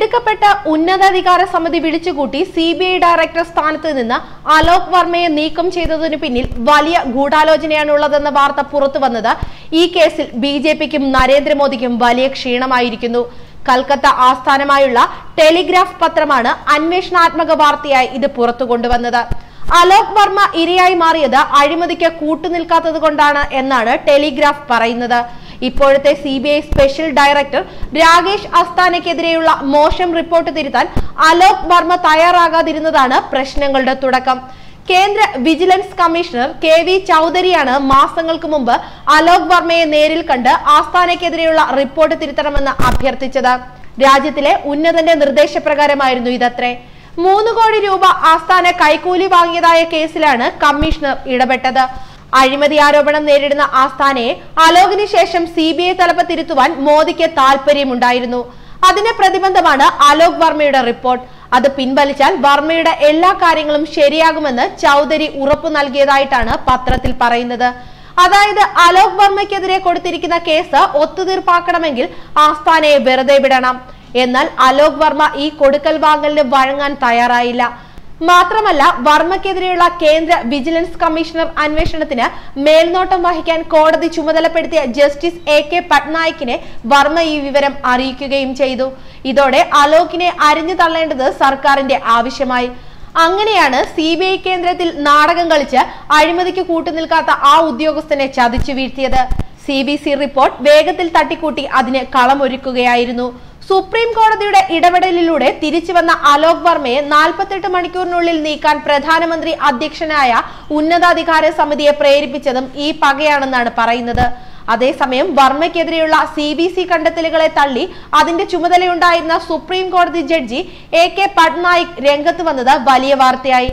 തിടുക്കപ്പെട്ട ഉന്നതാധികാര സമിതി വിളിച്ചുകൂട്ടി സി ബി ഐ ഡയറക്ടർ സ്ഥാനത്ത് നിന്ന് അലോക് വർമ്മയെ നീക്കം ചെയ്തതിനു പിന്നിൽ വലിയ ഗൂഢാലോചനയാണുള്ളതെന്ന വാർത്ത പുറത്തുവന്നത് ഈ കേസിൽ ബി ജെ പിക്കും നരേന്ദ്രമോദിക്കും വലിയ ക്ഷീണമായിരിക്കുന്നു. കൽക്കത്ത ആസ്ഥാനമായുള്ള ടെലിഗ്രാഫ് പത്രമാണ് അന്വേഷണാത്മക വാർത്തയായി ഇത് പുറത്തു കൊണ്ടുവന്നത്. അലോക് വർമ്മ ഇരയായി മാറിയത് അഴിമതിക്ക് കൂട്ടുനിൽക്കാത്തത് കൊണ്ടാണ് എന്നാണ് ടെലിഗ്രാഫ് പറയുന്നത്. ഇപ്പോഴത്തെ സി സ്പെഷ്യൽ ഡയറക്ടർ രാകേഷ് അസ്താനയ്ക്കെതിരെയുള്ള മോശം റിപ്പോർട്ട് തിരുത്താൻ അലോക് വർമ്മ തയ്യാറാകാതിരുന്നതാണ് പ്രശ്നങ്ങളുടെ തുടക്കം. കേന്ദ്ര വിജിലൻസ് കമ്മീഷണർ കെ വി ചൌധരിയാണ് മാസങ്ങൾക്ക് മുമ്പ് അലോക് വർമ്മയെ നേരിൽ കണ്ട് ആസ്ഥാനയ്ക്കെതിരെയുള്ള റിപ്പോർട്ട് തിരുത്തണമെന്ന് അഭ്യർത്ഥിച്ചത്. രാജ്യത്തിലെ ഉന്നതന്റെ നിർദ്ദേശപ്രകാരമായിരുന്നു ഇതത്രേ. മൂന്ന് കോടി രൂപ ആസ്ഥാന കൈക്കൂലി വാങ്ങിയതായ കേസിലാണ് കമ്മീഷണർ ഇടപെട്ടത്. അഴിമതി ആരോപണം നേരിടുന്ന ആസ്ഥാനയെ അലോകിന് ശേഷം സി ബി ഐ തലപ്പത്തിരുത്തുവാൻ മോദിക്ക് താല്പര്യമുണ്ടായിരുന്നു അതിന് പ്രതിബന്ധമാണ് അലോക് വർമ്മയുടെ റിപ്പോർട്ട്. അത് പിൻവലിച്ചാൽ വർമ്മയുടെ എല്ലാ കാര്യങ്ങളും ശരിയാകുമെന്ന് ചൌധരി ഉറപ്പു നൽകിയതായിട്ടാണ് പത്രത്തിൽ പറയുന്നത്. അതായത് അലോക് വർമ്മയ്ക്കെതിരെ കൊടുത്തിരിക്കുന്ന കേസ് ഒത്തുതീർപ്പാക്കണമെങ്കിൽ ആസ്ഥാനയെ വെറുതെ വിടണം. എന്നാൽ അലോക് വർമ്മ ഈ കൊടുക്കൽ വാങ്ങലിന് വഴങ്ങാൻ തയ്യാറായില്ല. മാത്രമല്ല വർമ്മക്കെതിരെയുള്ള കേന്ദ്ര വിജിലൻസ് കമ്മീഷണർ അന്വേഷണത്തിന് മേൽനോട്ടം വഹിക്കാൻ കോടതി ചുമതലപ്പെടുത്തിയ ജസ്റ്റിസ് എ കെ പട്നായിക്കിനെ വർമ്മ ഈ വിവരം അറിയിക്കുകയും ചെയ്തു. ഇതോടെ അലോകിനെ അരിഞ്ഞു തള്ളേണ്ടത് സർക്കാരിന്റെ ആവശ്യമായി. അങ്ങനെയാണ് സി ബി ഐ കേന്ദ്രത്തിൽ നാടകം കളിച്ച് അഴിമതിക്ക് കൂട്ടുനിൽക്കാത്ത ആ ഉദ്യോഗസ്ഥനെ ചതിച്ചു വീഴ്ത്തിയത്. സി ബി സി റിപ്പോർട്ട് വേഗത്തിൽ തട്ടിക്കൂട്ടി അതിന് കളമൊരുക്കുകയായിരുന്നു. സുപ്രീം കോടതിയുടെ ഇടപെടലിലൂടെ തിരിച്ചുവന്ന അലോക് വർമ്മയെ നാൽപ്പത്തെട്ട് മണിക്കൂറിനുള്ളിൽ നീക്കാൻ പ്രധാനമന്ത്രി അധ്യക്ഷനായ ഉന്നതാധികാര സമിതിയെ പ്രേരിപ്പിച്ചതും ഈ പകയാണെന്നാണ് പറയുന്നത്. അതേസമയം വർമ്മയ്ക്കെതിരെയുള്ള സി ബി സി കണ്ടെത്തലുകളെ തള്ളി അതിന്റെ ചുമതലയുണ്ടായിരുന്ന സുപ്രീം കോടതി ജഡ്ജി എ കെ പട്നായിക് രംഗത്ത് വന്നത് വലിയ വാർത്തയായി.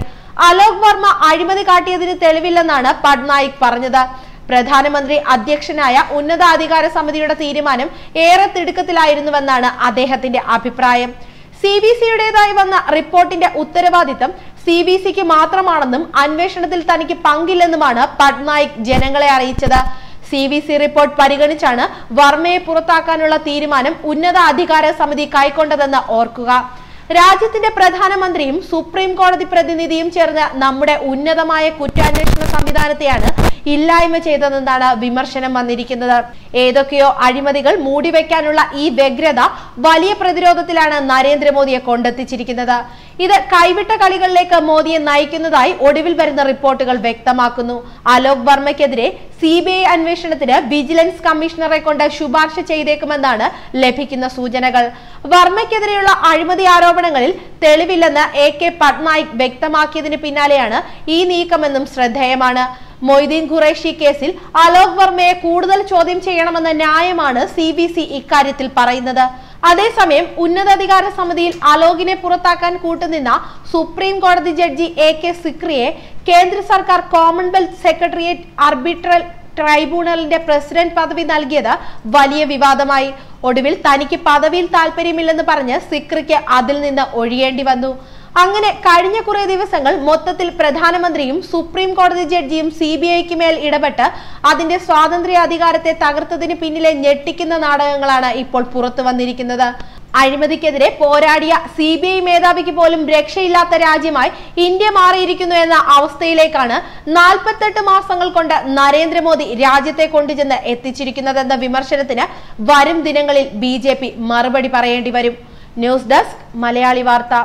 അലോക് വർമ്മ അഴിമതി കാട്ടിയതിന് തെളിവില്ലെന്നാണ് പട്നായിക് പറഞ്ഞത്. പ്രധാനമന്ത്രി അധ്യക്ഷനായ ഉന്നതാധികാര സമിതിയുടെ തീരുമാനം ഏറെ തിടുക്കത്തിലായിരുന്നുവെന്നാണ് അദ്ദേഹത്തിന്റെ അഭിപ്രായം. സി ബി സിയുടേതായി വന്ന റിപ്പോർട്ടിന്റെ ഉത്തരവാദിത്തം സി ബി സിക്ക് മാത്രമാണെന്നും അന്വേഷണത്തിൽ തനിക്ക് പങ്കില്ലെന്നുമാണ് പട്നായിക് ജനങ്ങളെ അറിയിച്ചത്. സി ബി സി റിപ്പോർട്ട് പരിഗണിച്ചാണ് വർമ്മയെ പുറത്താക്കാനുള്ള തീരുമാനം ഉന്നത അധികാര സമിതി കൈക്കൊണ്ടതെന്ന് ഓർക്കുക. രാജ്യത്തിന്റെ പ്രധാനമന്ത്രിയും സുപ്രീം കോടതി പ്രതിനിധിയും ചേർന്ന് നമ്മുടെ ഉന്നതമായ കുറ്റാന്വേഷണ സംവിധാനത്തെയാണ് ഇല്ലായ്മ ചെയ്തതെന്നാണ് വിമർശനം വന്നിരിക്കുന്നത്. ഏതൊക്കെയോ അഴിമതികൾ മൂടിവെക്കാനുള്ള ഈ വ്യഗ്രത വലിയ പ്രതിരോധത്തിലാണ് നരേന്ദ്രമോദിയെ കൊണ്ടെത്തിച്ചിരിക്കുന്നത്. ഇത് കൈവിട്ട കളികളിലേക്ക് മോദിയെ നയിക്കുന്നതായി ഒടുവിൽ വരുന്ന റിപ്പോർട്ടുകൾ വ്യക്തമാക്കുന്നു. അലോക് വർമ്മയ്ക്കെതിരെ സി ബി ഐ അന്വേഷണത്തിന് വിജിലൻസ് കമ്മീഷണറെ കൊണ്ട് ശുപാർശ ചെയ്തേക്കുമെന്നാണ് ലഭിക്കുന്ന സൂചനകൾ. വർമ്മയ്ക്കെതിരെയുള്ള അഴിമതി ആരോപണങ്ങളിൽ തെളിവില്ലെന്ന് എ കെ പട്നായിക് വ്യക്തമാക്കിയതിന് പിന്നാലെയാണ് ഈ നീക്കമെന്നും ശ്രദ്ധേയമാണ്. മൊയ്തീൻ ഖുറേഷി കേസിൽ അലോക് വർമ്മയെ കൂടുതൽ ചോദ്യം ചെയ്യണമെന്ന ന്യായമാണ് സി ബി സി ഇക്കാര്യത്തിൽ പറയുന്നത്. അതേസമയം ഉന്നതാധികാര സമിതിയിൽ അലോകിനെ പുറത്താക്കാൻ കൂട്ടുനിന്ന സുപ്രീം കോടതി ജഡ്ജി എ കെ സിക്രിയെ കേന്ദ്ര സർക്കാർ കോമൺവെൽത്ത് സെക്രട്ടേറിയറ്റ് ആർബിട്രൽ ട്രൈബ്യൂണലിന്റെ പ്രസിഡന്റ് പദവി നൽകിയത് വലിയ വിവാദമായി. ഒടുവിൽ തനിക്ക് പദവിയിൽ താല്പര്യമില്ലെന്ന് പറഞ്ഞ് സിക്രിക്ക് അതിൽ നിന്ന് ഒഴിയേണ്ടി വന്നു. അങ്ങനെ കഴിഞ്ഞ കുറെ ദിവസങ്ങൾ മൊത്തത്തിൽ പ്രധാനമന്ത്രിയും സുപ്രീം കോടതി ജഡ്ജിയും സി ബി ഐക്ക് മേൽ ഇടപെട്ട് അതിന്റെ സ്വാതന്ത്ര്യ അധികാരത്തെ തകർത്തതിന് പിന്നിലെ ഞെട്ടിക്കുന്ന നാടകങ്ങളാണ് ഇപ്പോൾ പുറത്തു വന്നിരിക്കുന്നത്. അഴിമതിക്കെതിരെ പോരാടിയ സി ബി ഐ മേധാവിക്ക് പോലും രക്ഷയില്ലാത്ത രാജ്യമായി ഇന്ത്യ മാറിയിരിക്കുന്നു എന്ന അവസ്ഥയിലേക്കാണ് നാൽപ്പത്തെട്ട് മാസങ്ങൾ കൊണ്ട് നരേന്ദ്രമോദി രാജ്യത്തെ കൊണ്ടുചെന്ന് എത്തിച്ചിരിക്കുന്നതെന്ന വിമർശനത്തിന് വരും ദിനങ്ങളിൽ ബി മറുപടി പറയേണ്ടി വരും. ന്യൂസ് ഡെസ്ക് മലയാളി വാർത്ത.